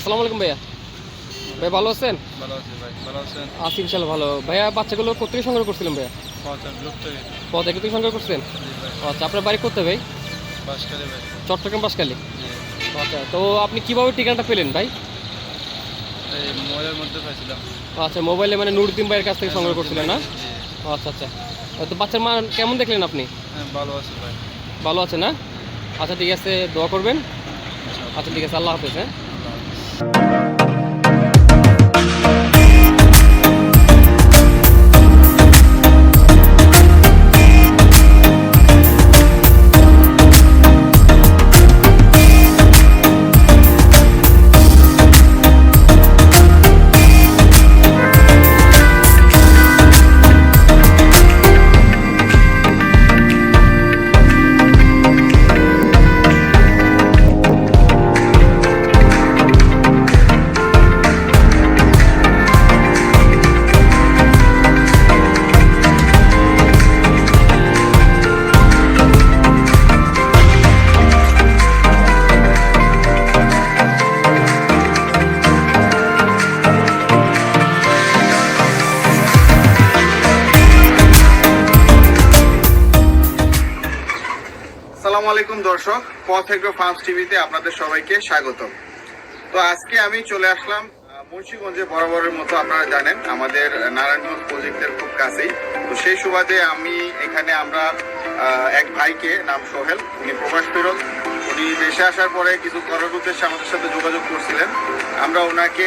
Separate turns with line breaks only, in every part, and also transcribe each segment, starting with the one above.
আসসালামু আলাইকুম ভাইয়া। ভাই ভালো আছেন?
ভালো আছি ভাই ভালো আছেন?
আছি ইনশাল্লাহ ভালো। ভাইয়া বাচ্চাগুলো কোথেকে সংগ্রহ করছিলাম ভাইয়া? পথ থেকে। সংগ্রহ করছেন আচ্ছা আপনার বাড়ি করতে ভাই?
বাসকালে ভাই।
চট্টগ্রাম বাসকালি আচ্ছা তো আপনি কীভাবে ঠিকানাটা পেলেন ভাই?
মোবাইলের মধ্যে পাইছিলাম।
আচ্ছা মোবাইলে মানে নুরুদ্দিন ভাইয়ের কাছ থেকে সংগ্রহ করছিলেন না? আচ্ছা আচ্ছা। তো বাচ্চার মা কেমন দেখলেন আপনি?
হ্যাঁ ভালো আছি ভাই।
ভালো আছে না? আচ্ছা ঠিক আছে দোয়া করবেন। আচ্ছা ঠিক আছে আল্লাহ হাফেজ হ্যাঁ?
আল্লাহ হাফেজ।
আলাইকুম দর্শক পথ এগ্রো ফার্মস টিভিতে আপনাদের সবাইকে স্বাগত তো আজকে আমি চলে আসলাম মুন্সিগঞ্জে বরাবরের মতো আপনারা জানেন, আমাদের নারায়ণগঞ্জ প্রজেক্টের খুব কাছেই। তো সেই সুবাদে আমি এখানে আমরা এক ভাইকে, নাম সোহেল, উনি প্রবাস ফেরত উনি দেশে আসার পরে কিছু করার উদ্দেশ্যে আমাদের সাথে যোগাযোগ করছিলেন। আমরা ওনাকে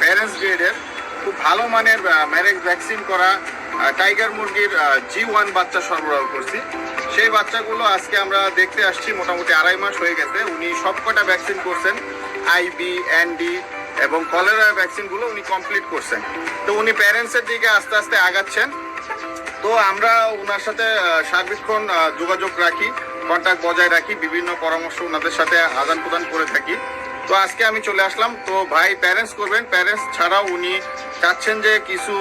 প্যারেন্টস গ্রেডের খুব ভালো মানের ম্যারেজ ভ্যাকসিন করা টাইগার মুরগির জি ওয়ান বাচ্চা সরবরাহ করছি। সেই বাচ্চাগুলো আজকে আমরা দেখতে আসছি, মোটামুটি আড়াই মাস হয়ে গেছে। উনি সবকটা ভ্যাকসিন করছেন আইবি এনডি এবং কলেরা ভ্যাকসিনগুলো উনি কমপ্লিট করছেন। তো উনি প্যারেন্টসের দিকে আস্তে আস্তে আগাচ্ছেন। তো আমরা ওনার সাথে সার্বিক্ষণ যোগাযোগ রাখি কন্ট্যাক্ট বজায় রাখি, বিভিন্ন পরামর্শ ওনাদের সাথে আদান প্রদান করে থাকি। তো আজকে আমি চলে আসলাম। তো ভাই প্যারেন্টস করবেন। প্যারেন্টস ছাড়াও উনি চাচ্ছেন যে কিছু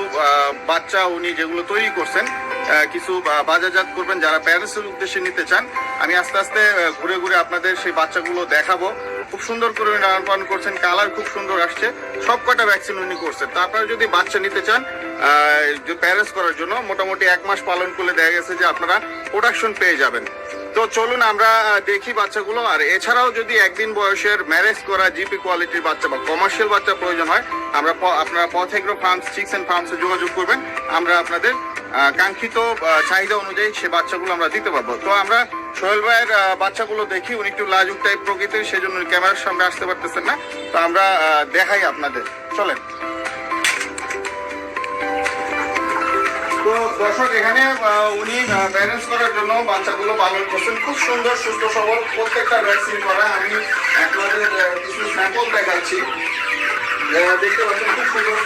বাচ্চা উনি যেগুলো তৈরি করছেন কিছু বাজারজাত করবেন যারা প্যারেন্টসের উদ্দেশ্যে নিতে চান, আমি আস্তে আস্তে ঘুরে ঘুরে আপনাদের সেই বাচ্চাগুলো দেখাবো। খুব সুন্দর করে উনি লালন পালন করছেন, কালার খুব সুন্দর আসছে। সব কটা ভ্যাকসিন উনি করছেন। তো আপনারা যদি বাচ্চা নিতে চান প্যারেন্টস করার জন্য, মোটামুটি এক মাস পালন করলে দেখা গেছে যে আপনারা প্রোডাকশন পেয়ে যাবেন। তো চলুন আমরা দেখি বাচ্চাগুলো। আর এছাড়াও যদি একদিন বয়সের ম্যারেজ করা জিপি কোয়ালিটির বাচ্চা বা কমার্শিয়াল বাচ্চা প্রয়োজন হয়, আমরা আপনারা পথ এগ্রো ফার্মস চিক্স অ্যান্ড ফার্মসে যোগাযোগ করবেন। আমরা আপনাদের কাঙ্ক্ষিত চাহিদা অনুযায়ী সে বাচ্চাগুলো আমরা দিতে পারব। তো আমরা সোহেল ভাইয়ের বাচ্চাগুলো দেখি, উনি একটু লাজুক টাইপ প্রকৃতির সেই জন্য ক্যামেরার সামনে আসতে পারতেছেন না। তো আমরা দেখাই আপনাদের। চলেন। তো দর্শক, এখানে উনি ব্যালেন্স করার জন্য বাচ্চাগুলো পালন করছেন। খুব সুন্দর, সুস্থ, সবল, প্রত্যেকটা ভ্যাকসিন করা। আমি আপনাদের কিছু স্যাম্পল দেখাচ্ছি। দেখতে পাচ্ছেন, খুব সুন্দর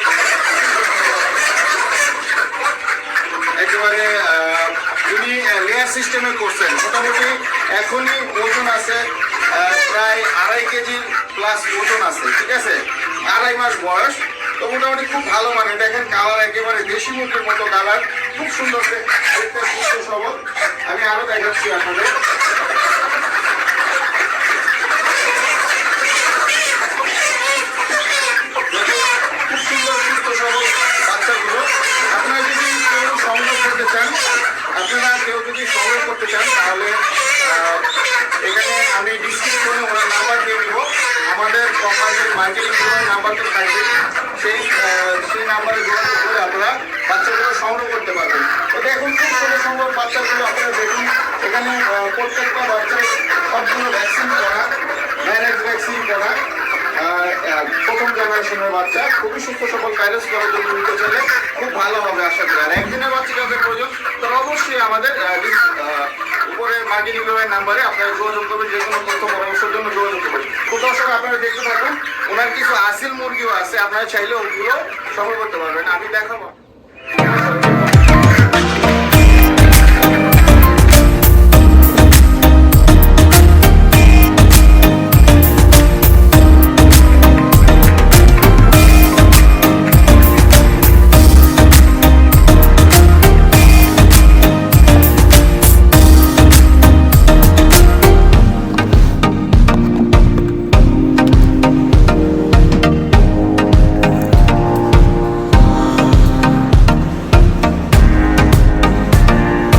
একেবারে আহ, উনি লেয়ার সিস্টেমে করছেন। মোটামুটি এখনই ওজন আছে প্রায় আড়াই কেজি প্লাস ওজন আছে, ঠিক আছে? আড়াই মাস বয়স, তো মোটামুটি খুব ভালো মানে দেখেন কালার একেবারে দেশি মুখের মতো কালার খুব সুন্দর দেখতে সুস্থ সবল। আমি আরও দেখাচ্ছি আপনাদের খুব সুন্দর সুস্থ সবল বাচ্চাগুলো আপনারা যদি কেউ সংগ্রহ করতে চান আপনারা কেউ যদি সংগ্রহ করতে চান তাহলে আহ, এখানে আমি ডিসক্রিপশনে ওনার নাম্বার দিয়ে দিব আমাদের কোম্পানির মার্কেটিং নাম্বার তো থাকবে সেই সেই নাম্বারে যোগাযোগ করে আপনারা বাচ্চাগুলো সংগ্রহ করতে পারবেন। এটা এখন খুব ছোট সম্ভব বাচ্চাগুলো আপনারা দেখুন। এখানে প্রত্যেকটা বাচ্চার সবগুলো ভ্যাকসিন করা ম্যারেজ ভ্যাকসিন করা আহ, আহ, প্রথম বাচ্চা, খুবই সুস্থ সবল কাইরাস করার জন্য নিতে চাইলে খুব ভালো হবে আশা করি। আর একদিনের বাচ্চা যাদের প্রয়োজন, তারা অবশ্যই আমাদের উপরে মার্কেটিং নাম্বারে আপনারা যোগাযোগ করবেন, যে কোনো তথ্য, পরামর্শের জন্য যোগাযোগ করবেন। খুব দর্শক, আপনারা দেখতে থাকুন, ওনার কিছু আসিল মুরগিও আছে, আপনারা চাইলে ওগুলো সফল করতে পারবেন। আমি দেখাবো।